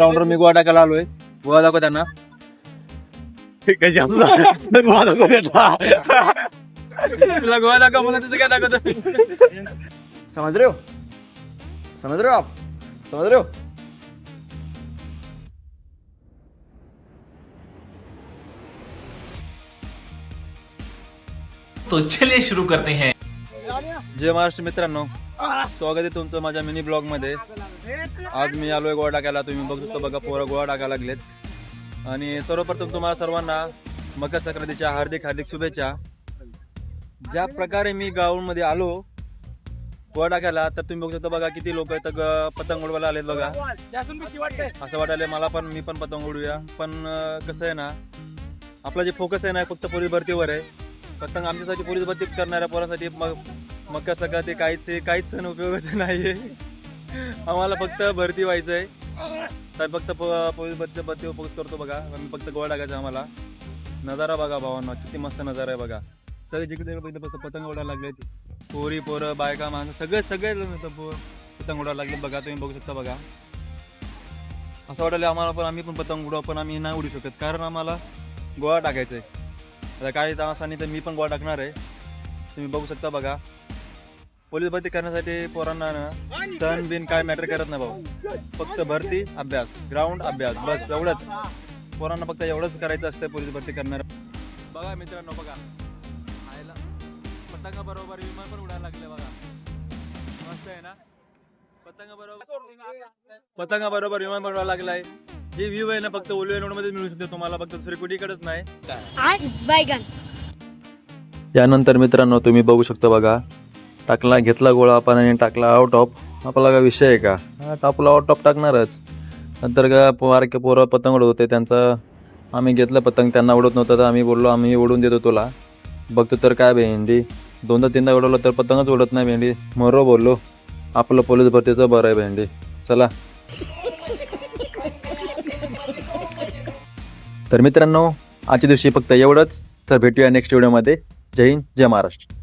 ग्राउंडवर मी गोळा टाकायला आलोय. गोळा दाखव त्यांना. तुला गोळा दाखव मला तुझं काय दाखवतो? समझ रहे हो? समझ रहे हो आप? समझ रहे हो? तो चलिए शुरू करते हैं। जय महाराष्ट्र मित्रांनो. स्वागत आहे तुमचं माझ्या मिनी ब्लॉगमध्ये आज मी आलोय गोळा टाकायला. तुम्ही बघू शकतो बघा पोरं गोळा टाकायला लागलेत. आणि सर्वप्रथम तुम्हाला सर्वांना मकर संक्रांतीच्या हार्दिक हार्दिक शुभेच्छा. ज्या प्रकारे मी ग्राउंडमध्ये आलो गोळा टाकायला तर तुम्ही बघू शकता बघा किती लोक आहेत पतंग उडवायला आलेत बघा. असं वाटायला मला पण मी पण पतंग उडूया पण कसं आहे ना आपला जे फोकस आहे ना फक्त पोलीस भरतीवर आहे. पतंग आमच्यासाठी पोलीस भरती करणाऱ्या पोरांसाठी मग मकर ते काहीच काहीच सण उपयोगाचं नाहीये. आम्हाला फक्त भरती व्हायचंय. तर फक्त पोलीस भरती भरती उपयोग करतो बघा. आम्ही फक्त गोळा टाकायचा आम्हाला. नजारा बघा भावांना किती मस्त नजारा आहे बघा. सगळे जिकडे तिकडे बघितलं फक्त पतंग उडायला लागले पोरी पोरं बायका माणसं सगळे सगळे जण पतंग उडायला लागले बघा. तुम्ही बघू शकता बघा. असं वाटलं आम्हाला पण आम्ही पण पतंग उडवा पण आम्ही नाही उडू शकत. कारण आम्हाला गोळा टाकायचा आहे आता काही तासांनी तर मी पण गोळा टाकणार आहे. तुम्ही बघू शकता बघा. पोलीस भरती करण्यासाठी पोरांना ना सण बिन काय मॅटर करत नाही भाऊ. फक्त भरती अभ्यास ग्राउंड अभ्यास बस एवढंच. पोरांना फक्त एवढंच करायचं असतं पोलीस भरती करणार. बघा मित्रांनो बघा. आयला पतंगा बरोबर विमान पण उडायला लागले बघा. मस्त आहे ना? पतंगा बरोबर पतंगा बरोबर विमान पण उडायला लागलाय. ही व्ह्यू आहे ना फक्त ओलिव्ह रोडमध्ये मिळू शकते तुम्हाला. फक्त दुसरी कुठेकडेच नाही. यानंतर मित्रांनो तुम्ही बघू शकता बघा टाकला घेतला गोळा पाण्याने टाकला आउट ऑफ आपला का विषय आहे का? आपला टाकला आउट ऑफ टाकणारच. नंतर का बारके पोरं पतंग उडवत होते त्यांचं आम्ही घेतलं पतंग त्यांना उडत नव्हतं तर आम्ही बोललो आम्ही उडून देतो तुला. बघतो तर काय भेंडी. दोनदा तीनदा उडवलं तर पतंगच उडत नाही भेंडी. मरो बोललो आपलं पोलीस भरतीचं बरं आहे भेंडी. चला. तर मित्रांनो आजच्या दिवशी फक्त एवढंच. तर भेटूया नेक्स्ट व्हिडिओमध्ये जय हिंद जय महाराष्ट्र.